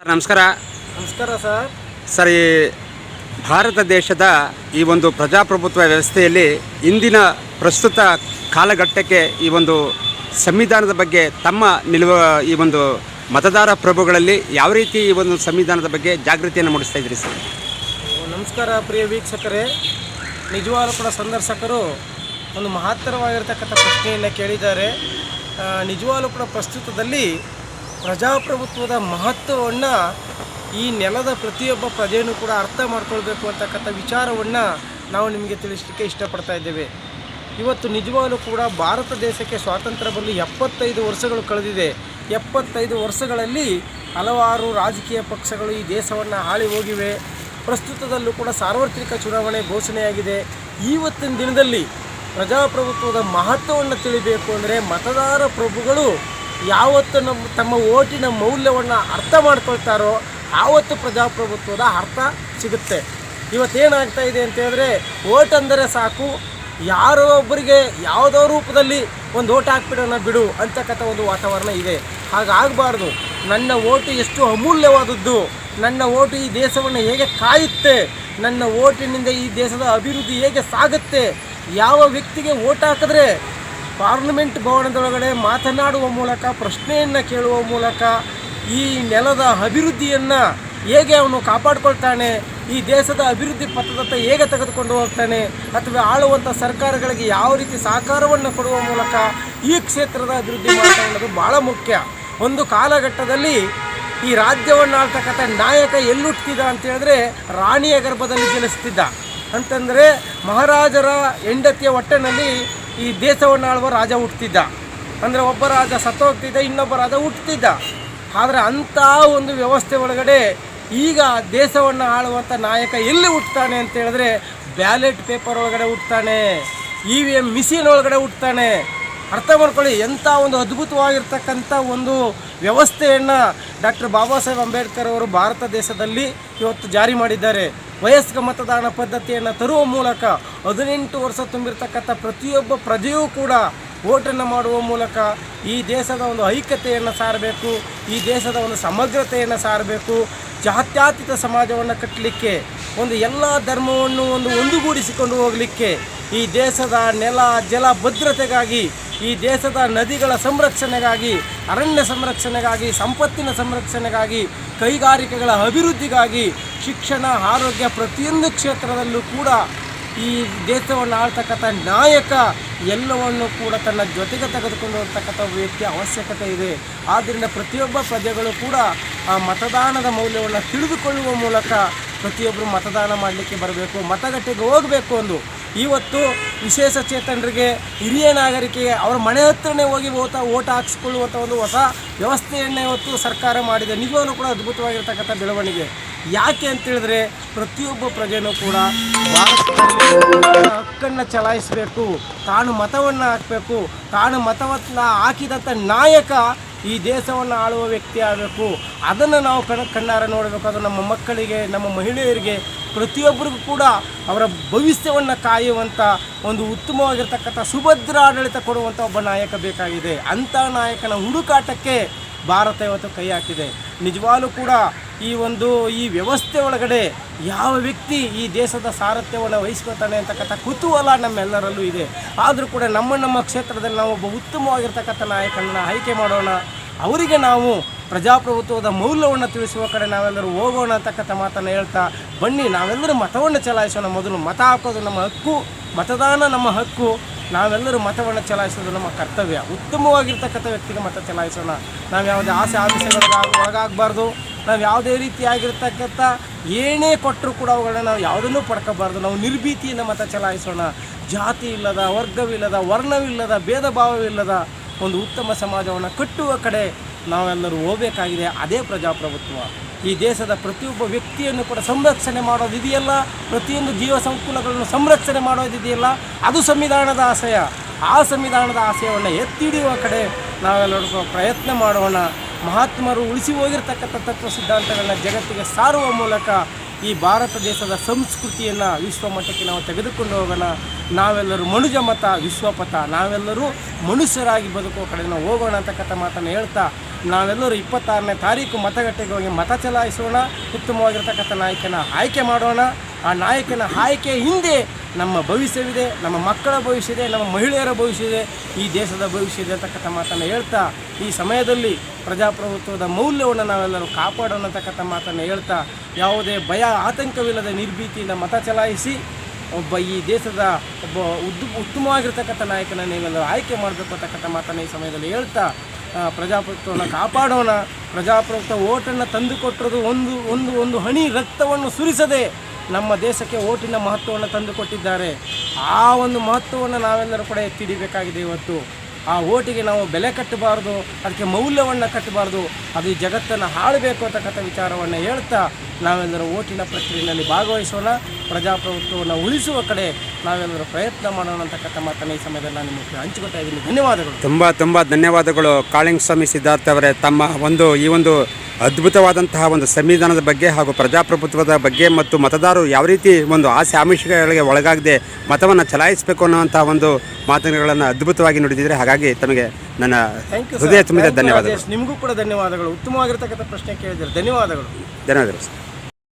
Sir ನಮಸ್ಕಾರ. ನಮಸ್ಕಾರ sir. Sir ಈ ಭಾರತ ದೇಶದ ಈ ಒಂದು ಪ್ರಜಾಪ್ರಭುತ್ವ ವ್ಯವಸ್ಥೆಯಲ್ಲಿ ಇಂದಿನ ಪ್ರಸ್ತುತ ಕಾಲಘಟ್ಟಕ್ಕೆ ಈ ಒಂದು ಸಂವಿಧಾನದ ಬಗ್ಗೆ ತಮ್ಮ ನಿಲುವ ಈ ಒಂದು ಮತದಾರ ಪ್ರಭುಗಳಲ್ಲಿ ಯಾವ ರೀತಿ ಈ ಒಂದು ಸಂವಿಧಾನದ ಬಗ್ಗೆ ಜಾಗೃತಿಯನ್ನು ಮೂಡಿಸ್ತಾ ಇದ್ರಿ ಸರ್? ನಮಸ್ಕಾರ ಪ್ರಿಯ ವೀಕ್ಷಕರೇ. ನಿಜವಾದ ಕೂಡ ಸಂದರ್ಶಕರು ಒಂದು ಮಹತ್ತರವಾಗಿರ್ತಕ್ಕಂಥ ಪ್ರಶ್ನೆಯನ್ನು ಕೇಳಿದ್ದಾರೆ. ನಿಜವಾಗ್ಲೂ ಕೂಡ ಪ್ರಸ್ತುತದಲ್ಲಿ ಪ್ರಜಾಪ್ರಭುತ್ವದ ಮಹತ್ವವನ್ನು ಈ ನೆಲದ ಪ್ರತಿಯೊಬ್ಬ ಪ್ರಜೆಯನ್ನು ಕೂಡ ಅರ್ಥ ಮಾಡ್ಕೊಳ್ಬೇಕು ಅಂತಕ್ಕಂಥ ವಿಚಾರವನ್ನು ನಾವು ನಿಮಗೆ ತಿಳಿಸಲಿಕ್ಕೆ ಇಷ್ಟಪಡ್ತಾ ಇದ್ದೇವೆ. ಇವತ್ತು ನಿಜವಾಗಲೂ ಕೂಡ ಭಾರತ ದೇಶಕ್ಕೆ ಸ್ವಾತಂತ್ರ್ಯ ಬಂದು ಎಪ್ಪತ್ತೈದು ವರ್ಷಗಳು ಕಳೆದಿದೆ. ಎಪ್ಪತ್ತೈದು ವರ್ಷಗಳಲ್ಲಿ ಹಲವಾರು ರಾಜಕೀಯ ಪಕ್ಷಗಳು ಈ ದೇಶವನ್ನು ಆಳಿ ಹೋಗಿವೆ. ಪ್ರಸ್ತುತದಲ್ಲೂ ಕೂಡ ಸಾರ್ವತ್ರಿಕ ಚುನಾವಣೆ ಘೋಷಣೆಯಾಗಿದೆ. ಇವತ್ತಿನ ದಿನದಲ್ಲಿ ಪ್ರಜಾಪ್ರಭುತ್ವದ ಮಹತ್ವವನ್ನು ತಿಳಿಬೇಕು ಅಂದರೆ ಮತದಾರ ಪ್ರಭುಗಳು ಯಾವತ್ತು ನಮ್ಮ ತಮ್ಮ ಓಟಿನ ಮೌಲ್ಯವನ್ನು ಅರ್ಥ ಮಾಡ್ಕೊಳ್ತಾರೋ ಆವತ್ತು ಪ್ರಜಾಪ್ರಭುತ್ವದ ಅರ್ಥ ಸಿಗುತ್ತೆ. ಇವತ್ತೇನಾಗ್ತಾ ಇದೆ ಅಂತ ಹೇಳಿದ್ರೆ, ಓಟ್ ಅಂದರೆ ಸಾಕು. ಯಾರೋ ಒಬ್ಬರಿಗೆ ಯಾವುದೋ ರೂಪದಲ್ಲಿ ಒಂದು ಓಟ್ ಹಾಕ್ಬಿಡೋಣ ಬಿಡು ಅಂತಕ್ಕಂಥ ಒಂದು ವಾತಾವರಣ ಇದೆ. ಹಾಗಾಗಬಾರ್ದು. ನನ್ನ ಓಟು ಎಷ್ಟು ಅಮೂಲ್ಯವಾದದ್ದು. ನನ್ನ ಓಟು ಈ ದೇಶವನ್ನು ಹೇಗೆ ಕಾಯುತ್ತೆ. ನನ್ನ ಓಟಿನಿಂದ ಈ ದೇಶದ ಅಭಿವೃದ್ಧಿ ಹೇಗೆ ಸಾಗುತ್ತೆ. ಯಾವ ವ್ಯಕ್ತಿಗೆ ಓಟ್ ಹಾಕಿದ್ರೆ ಪಾರ್ಲಿಮೆಂಟ್ ಭವನದೊಳಗಡೆ ಮಾತನಾಡುವ ಮೂಲಕ, ಪ್ರಶ್ನೆಯನ್ನು ಕೇಳುವ ಮೂಲಕ ಈ ನೆಲದ ಅಭಿವೃದ್ಧಿಯನ್ನು ಹೇಗೆ ಅವನು ಕಾಪಾಡಿಕೊಳ್ತಾನೆ, ಈ ದೇಶದ ಅಭಿವೃದ್ಧಿ ಪಥದತ್ತ ಹೇಗೆ ತೆಗೆದುಕೊಂಡು ಹೋಗ್ತಾನೆ ಅಥವಾ ಆಳುವಂಥ ಸರ್ಕಾರಗಳಿಗೆ ಯಾವ ರೀತಿ ಸಹಕಾರವನ್ನು ಕೊಡುವ ಮೂಲಕ ಈ ಕ್ಷೇತ್ರದ ಅಭಿವೃದ್ಧಿ ಮಾಡ್ತಾ ಅನ್ನೋದು ಭಾಳ ಮುಖ್ಯ. ಒಂದು ಕಾಲಘಟ್ಟದಲ್ಲಿ ಈ ರಾಜ್ಯವನ್ನು ಆಳ್ತಕ್ಕಂಥ ನಾಯಕ ಎಲ್ಲುಟ್ತಿದ್ದ ಅಂತ ಹೇಳಿದ್ರೆ ರಾಣಿಯ ಗರ್ಭದಲ್ಲಿ ಜನಿಸ್ತಿದ್ದ. ಅಂತಂದರೆ ಮಹಾರಾಜರ ಹೆಂಡತಿಯ ಹೊಟ್ಟೆನಲ್ಲಿ ಈ ದೇಶವನ್ನು ಆಳುವ ರಾಜ ಹುಟ್ಟುತ್ತಿದ್ದ ಅಂದರೆ ಒಬ್ಬ ರಾಜ ಸತ್ತೋಗ್ತಿದ್ದ ಇನ್ನೊಬ್ಬ ರಾಜ ಹುಟ್ಟುತ್ತಿದ್ದ ಆದರೆ ಅಂಥ ಒಂದು ವ್ಯವಸ್ಥೆ ಒಳಗಡೆ ಈಗ ದೇಶವನ್ನು ಆಳುವಂಥ ನಾಯಕ ಎಲ್ಲಿ ಹುಟ್ಟುತ್ತಾನೆ ಅಂತ ಹೇಳಿದ್ರೆ ಬ್ಯಾಲೆಟ್ ಪೇಪರ್ ಒಳಗಡೆ ಹುಟ್ಟುತ್ತಾನೆ ಇ ವಿ ಎಂ ಮಿಷಿನ್ ಒಳಗಡೆ ಹುಟ್ಟುತ್ತಾನೆ ಅರ್ಥ ಮಾಡ್ಕೊಳ್ಳಿ, ಎಂಥ ಒಂದು ಅದ್ಭುತವಾಗಿರ್ತಕ್ಕಂಥ ಒಂದು ವ್ಯವಸ್ಥೆಯನ್ನು ಡಾಕ್ಟರ್ ಬಾಬಾ ಸಾಹೇಬ್ ಅಂಬೇಡ್ಕರ್ ಅವರು ಭಾರತ ದೇಶದಲ್ಲಿ ಇವತ್ತು ಜಾರಿ ಮಾಡಿದ್ದಾರೆ. ವಯಸ್ಕ ಮತದಾನ ಪದ್ಧತಿಯನ್ನು ತರುವ ಮೂಲಕ ಹದಿನೆಂಟು ವರ್ಷ ತುಂಬಿರ್ತಕ್ಕಂಥ ಪ್ರತಿಯೊಬ್ಬ ಪ್ರಜೆಯೂ ಕೂಡ ಓಟನ್ನು ಮಾಡುವ ಮೂಲಕ ಈ ದೇಶದ ಒಂದು ಐಕ್ಯತೆಯನ್ನು ಸಾರಬೇಕು, ಈ ದೇಶದ ಒಂದು ಸಮಗ್ರತೆಯನ್ನು ಸಾರಬೇಕು, ಜಾತ್ಯಾತೀತ ಸಮಾಜವನ್ನು ಕಟ್ಟಲಿಕ್ಕೆ, ಒಂದು ಎಲ್ಲ ಧರ್ಮವನ್ನು ಒಂದು ಒಂದುಗೂಡಿಸಿಕೊಂಡು ಹೋಗಲಿಕ್ಕೆ, ಈ ದೇಶದ ನೆಲ, ಜಲ, ಭದ್ರತೆಗಾಗಿ, ಈ ದೇಶದ ನದಿಗಳ ಸಂರಕ್ಷಣೆಗಾಗಿ ಅರಣ್ಯ ಸಂರಕ್ಷಣೆಗಾಗಿ, ಸಂಪತ್ತಿನ ಸಂರಕ್ಷಣೆಗಾಗಿ, ಕೈಗಾರಿಕೆಗಳ ಅಭಿವೃದ್ಧಿಗಾಗಿ, ಶಿಕ್ಷಣ, ಆರೋಗ್ಯ ಪ್ರತಿಯೊಂದು ಕ್ಷೇತ್ರದಲ್ಲೂ ಕೂಡ ಈ ದೇಶವನ್ನು ಆಳ್ತಕ್ಕಂಥ ನಾಯಕ ಎಲ್ಲವನ್ನು ಕೂಡ ತನ್ನ ಜೊತೆಗೆ ತೆಗೆದುಕೊಂಡು ಹೋಗ್ತಕ್ಕಂಥ ವ್ಯಕ್ತಿಯ ಅವಶ್ಯಕತೆ ಇದೆ. ಆದ್ದರಿಂದ ಪ್ರತಿಯೊಬ್ಬ ಪ್ರಜೆಗಳು ಕೂಡ ಆ ಮತದಾನದ ಮೌಲ್ಯವನ್ನು ತಿಳಿದುಕೊಳ್ಳುವ ಮೂಲಕ ಪ್ರತಿಯೊಬ್ಬರು ಮತದಾನ ಮಾಡಲಿಕ್ಕೆ ಬರಬೇಕು, ಮತಗಟ್ಟೆಗೆ ಹೋಗಬೇಕು ಒಂದು ಇವತ್ತು ವಿಶೇಷ ಚೇತನರಿಗೆ ಹಿರಿಯ ನಾಗರಿಕೆಗೆ ಅವರ ಮನೆ ಹತ್ರನೇ ಹೋಗಿ ಓಟ ಓಟ ಹಾಕಿಸ್ಕೊಳ್ಳುವಂಥ ಒಂದು ಹೊಸ ವ್ಯವಸ್ಥೆಯನ್ನೇ ಇವತ್ತು ಸರ್ಕಾರ ಮಾಡಿದೆ. ನಿಜವಾಗ್ಲೂ ಕೂಡ ಅದ್ಭುತವಾಗಿರ್ತಕ್ಕಂಥ ಬೆಳವಣಿಗೆ. ಯಾಕೆ ಅಂತೇಳಿದ್ರೆ ಪ್ರತಿಯೊಬ್ಬ ಪ್ರಜೆನೂ ಕೂಡ ಹಕ್ಕನ್ನು ಚಲಾಯಿಸಬೇಕು, ತಾನು ಮತವನ್ನು ಹಾಕಬೇಕು, ತಾನು ಮತವನ್ನು ಹಾಕಿದಂಥ ನಾಯಕ ಈ ದೇಶವನ್ನು ಆಳುವ ವ್ಯಕ್ತಿ ಆಗಬೇಕು. ಅದನ್ನು ನಾವು ಕಣ, ಕಣ್ಣಾರ ನೋಡಬೇಕು. ಅದು ನಮ್ಮ ಮಕ್ಕಳಿಗೆ, ನಮ್ಮ ಮಹಿಳೆಯರಿಗೆ ಪ್ರತಿಯೊಬ್ಬರಿಗೂ ಕೂಡ ಅವರ ಭವಿಷ್ಯವನ್ನು ಕಾಯುವಂಥ ಒಂದು ಉತ್ತಮವಾಗಿರ್ತಕ್ಕಂಥ ಸುಭದ್ರ ಆಡಳಿತ ಕೊಡುವಂಥ ಒಬ್ಬ ನಾಯಕ ಬೇಕಾಗಿದೆ. ಅಂಥ ನಾಯಕನ ಹುಡುಕಾಟಕ್ಕೆ ಭಾರತ ಇವತ್ತು ಕೈ ಹಾಕಿದೆ. ನಿಜವಾಗೂ ಕೂಡ ಈ ಒಂದು ಈ ವ್ಯವಸ್ಥೆ ಒಳಗಡೆ ಯಾವ ವ್ಯಕ್ತಿ ಈ ದೇಶದ ಸಾರಥ್ಯವನ್ನು ವಹಿಸ್ಕೊತಾನೆ ಅಂತಕ್ಕಂಥ ಕುತೂಹಲ ನಮ್ಮೆಲ್ಲರಲ್ಲೂ ಇದೆ. ಆದರೂ ಕೂಡ ನಮ್ಮ ನಮ್ಮ ಕ್ಷೇತ್ರದಲ್ಲಿ ನಾವು ಒಬ್ಬ ಉತ್ತಮವಾಗಿರ್ತಕ್ಕಂಥ ನಾಯಕನನ್ನು ಆಯ್ಕೆ ಮಾಡೋಣ. ಅವರಿಗೆ ನಾವು ಪ್ರಜಾಪ್ರಭುತ್ವದ ಮೌಲ್ಯವನ್ನು ತಿಳಿಸುವ ಕಡೆ ನಾವೆಲ್ಲರೂ ಹೋಗೋಣ ಅಂತಕ್ಕಂಥ ಮಾತನ್ನು ಹೇಳ್ತಾ, ಬನ್ನಿ, ನಾವೆಲ್ಲರೂ ಮತವನ್ನು ಚಲಾಯಿಸೋಣ. ಮೊದಲು ಮತ ಹಾಕೋದು ನಮ್ಮ ಹಕ್ಕು, ಮತದಾನ ನಮ್ಮ ಹಕ್ಕು. ನಾವೆಲ್ಲರೂ ಮತವನ್ನು ಚಲಾಯಿಸೋದು ನಮ್ಮ ಕರ್ತವ್ಯ. ಉತ್ತಮವಾಗಿರ್ತಕ್ಕಂಥ ವ್ಯಕ್ತಿಗೆ ಮತ ಚಲಾಯಿಸೋಣ. ನಾವು ಯಾವುದೇ ಆಸೆ ಆಮಿಷಗಳಿಗೆ ಒಳಗಾಗಬಾರ್ದು. ನಾವು ಯಾವುದೇ ರೀತಿಯಾಗಿರ್ತಕ್ಕಂಥ ಏನೇ ಕೊಟ್ಟರು ಕೂಡ ಅವುಗಳನ್ನ ನಾವು ಯಾವುದನ್ನೂ ಪಡ್ಕೋಬಾರ್ದು. ನಾವು ನಿರ್ಭೀತಿಯಿಂದ ಮತ ಚಲಾಯಿಸೋಣ. ಜಾತಿ ಇಲ್ಲದ, ವರ್ಗವಿಲ್ಲದ, ವರ್ಣವಿಲ್ಲದ ಭೇದ ಭಾವವಿಲ್ಲದ ಒಂದು ಉತ್ತಮ ಸಮಾಜವನ್ನು ಕಟ್ಟುವ ಕಡೆ ನಾವೆಲ್ಲರೂ ಹೋಗಬೇಕಾಗಿದೆ ಅದೇ ಪ್ರಜಾಪ್ರಭುತ್ವ. ಈ ದೇಶದ ಪ್ರತಿಯೊಬ್ಬ ವ್ಯಕ್ತಿಯನ್ನು ಕೂಡ ಸಂರಕ್ಷಣೆ ಮಾಡೋದಿದೆಯಲ್ಲ ಪ್ರತಿಯೊಂದು ಜೀವ ಸಂಕುಲಗಳನ್ನು ಸಂರಕ್ಷಣೆ ಮಾಡೋದಿದೆಯಲ್ಲ ಅದು ಸಂವಿಧಾನದ ಆಶಯ. ಆ ಸಂವಿಧಾನದ ಆಶಯವನ್ನು ಎತ್ತಿ ಹಿಡಿಯುವ ಕಡೆ ನಾವೆಲ್ಲರೂ ಪ್ರಯತ್ನ ಮಾಡೋಣ. ಮಹಾತ್ಮರು ಉಳಿಸಿ ಹೋಗಿರ್ತಕ್ಕಂಥ ತತ್ವ ಸಿದ್ಧಾಂತಗಳನ್ನ ಜಗತ್ತಿಗೆ ಸಾರುವ ಮೂಲಕ ಈ ಭಾರತ ದೇಶದ ಸಂಸ್ಕೃತಿಯನ್ನು ವಿಶ್ವಮಟ್ಟಕ್ಕೆ ನಾವು ತೆಗೆದುಕೊಂಡು ಹೋಗೋಣ. ನಾವೆಲ್ಲರೂ ಮನುಜ ಮತ, ವಿಶ್ವಪಥ. ನಾವೆಲ್ಲರೂ ಮನುಷ್ಯರಾಗಿ ಬದುಕುವ ಕಡೆ ಹೋಗೋಣ ಅಂತಕ್ಕಂಥ ಮಾತನ್ನು ಹೇಳ್ತಾ ನಾವೆಲ್ಲರೂ ಇಪ್ಪತ್ತಾರನೇ ತಾರೀಕು ಮತಗಟ್ಟೆಗೆ ಹೋಗಿ ಮತ ಚಲಾಯಿಸೋಣ. ಉತ್ತಮವಾಗಿರ್ತಕ್ಕಂಥ ನಾಯಕನ ಆಯ್ಕೆ ಮಾಡೋಣ. ಆ ನಾಯಕನ ಆಯ್ಕೆ ಹಿಂದೆ ನಮ್ಮ ಭವಿಷ್ಯವಿದೆ, ನಮ್ಮ ಮಕ್ಕಳ ಭವಿಷ್ಯ ನಮ್ಮ ಮಹಿಳೆಯರ ಭವಿಷ್ಯ ಇದೆ ಈ ದೇಶದ ಭವಿಷ್ಯ ಇದೆ ಅಂತಕ್ಕಂಥ ಮಾತನ್ನು ಹೇಳ್ತಾ, ಈ ಸಮಯದಲ್ಲಿ ಪ್ರಜಾಪ್ರಭುತ್ವದ ಮೌಲ್ಯವನ್ನು ನಾವೆಲ್ಲರೂ ಕಾಪಾಡೋಣ ಅಂತಕ್ಕಂಥ ಮಾತನ್ನು ಹೇಳ್ತಾ, ಯಾವುದೇ ಭಯ ಆತಂಕವಿಲ್ಲದೆ ನಿರ್ಭೀತಿಯಿಂದ ಮತ ಚಲಾಯಿಸಿ, ಒಬ್ಬ ಈ ದೇಶದ ಒಬ್ಬ ಉದ್ದು, ಉತ್ತಮವಾಗಿರ್ತಕ್ಕಂಥ ನಾಯಕನ ನೀವೆಲ್ಲರೂ ಆಯ್ಕೆ ಮಾಡಬೇಕು ಅಂತಕ್ಕಂಥ ಮಾತನ್ನು ಈ ಸಮಯದಲ್ಲಿ ಹೇಳ್ತಾ ಪ್ರಜಾಪ್ರಭುತ್ವವನ್ನು ಕಾಪಾಡೋಣ. ಪ್ರಜಾಪ್ರಭುತ್ವ ಓಟನ್ನು ತಂದುಕೊಟ್ಟಿರೋದು ಒಂದು ಒಂದು ಒಂದು ಹಣಿ ರಕ್ತವನ್ನು ಸುರಿಸದೆ ನಮ್ಮ ದೇಶಕ್ಕೆ ಓಟಿನ ಮಹತ್ವವನ್ನು ತಂದುಕೊಟ್ಟಿದ್ದಾರೆ ಆ ಒಂದು ಮಹತ್ವವನ್ನು ನಾವೆಲ್ಲರೂ ಕೂಡ ಎತ್ತಿ ಹಿಡಿಬೇಕಾಗಿದೆ ಇವತ್ತು. ಆ ಓಟಿಗೆ ನಾವು ಬೆಲೆ ಕಟ್ಟಬಾರ್ದು, ಅದಕ್ಕೆ ಮೌಲ್ಯವನ್ನು ಕಟ್ಟಬಾರ್ದು, ಅದು ಈ ಜಗತ್ತನ್ನು ಹಾಳಬೇಕು ಅಂತಕ್ಕಂಥ ವಿಚಾರವನ್ನು ಹೇಳ್ತಾ ನಾವೆಲ್ಲರೂ ಓಟಿನ ಪ್ರಕ್ರಿಯೆಯಲ್ಲಿ ಭಾಗವಹಿಸೋಣ ಪ್ರಜಾಪ್ರಭುತ್ವವನ್ನು ಉಳಿಸುವ ಕಡೆ ನಾವೆಲ್ಲರೂ ಪ್ರಯತ್ನ ಮಾಡೋಣ ಅಂತಕ್ಕಂಥ ಮಾತನ್ನು ಈ ಸಮಯದಲ್ಲಿ ನಾನು ನಿಮಗೆ ಹಂಚಿಕೊಳ್ತಾ ಇದ್ದೀನಿ. ಧನ್ಯವಾದಗಳು. ತುಂಬ ತುಂಬ ಧನ್ಯವಾದಗಳು. ಕಾಳಿಂಗ್ ಸ್ವಾಮಿ ಸಿದ್ಧಾರ್ಥ ಅವರೇ ತಮ್ಮ ಒಂದು ಈ ಒಂದು ಅದ್ಭುತವಾದಂತಹ ಒಂದು ಸಂವಿಧಾನದ ಬಗ್ಗೆ ಹಾಗೂ ಪ್ರಜಾಪ್ರಭುತ್ವದ ಬಗ್ಗೆ ಮತ್ತು ಮತದಾರರು ಯಾವ ರೀತಿ ಒಂದು ಆಸೆ ಆಮಿಷಗಳಿಗೆ ಒಳಗಾಗದೆ ಮತವನ್ನು ಚಲಾಯಿಸಬೇಕು ಅನ್ನುವಂಥ ಒಂದು ಮಾತುಗಳನ್ನು ಅದ್ಭುತವಾಗಿ ನುಡಿದಿದ್ರೆ ಹಾಗಾಗಿ ತಮಗೆ ನನ್ನ ಹೃದಯ ತುಂಬಿದ ಧನ್ಯವಾದಗಳು. ನಿಮಗೂ ಕೂಡ ಧನ್ಯವಾದಗಳು. ಉತ್ತಮವಾಗಿರ್ತಕ್ಕಂಥ ಪ್ರಶ್ನೆ ಕೇಳಿದರೆ ಧನ್ಯವಾದಗಳು. ಧನ್ಯವಾದಗಳು ಸರ್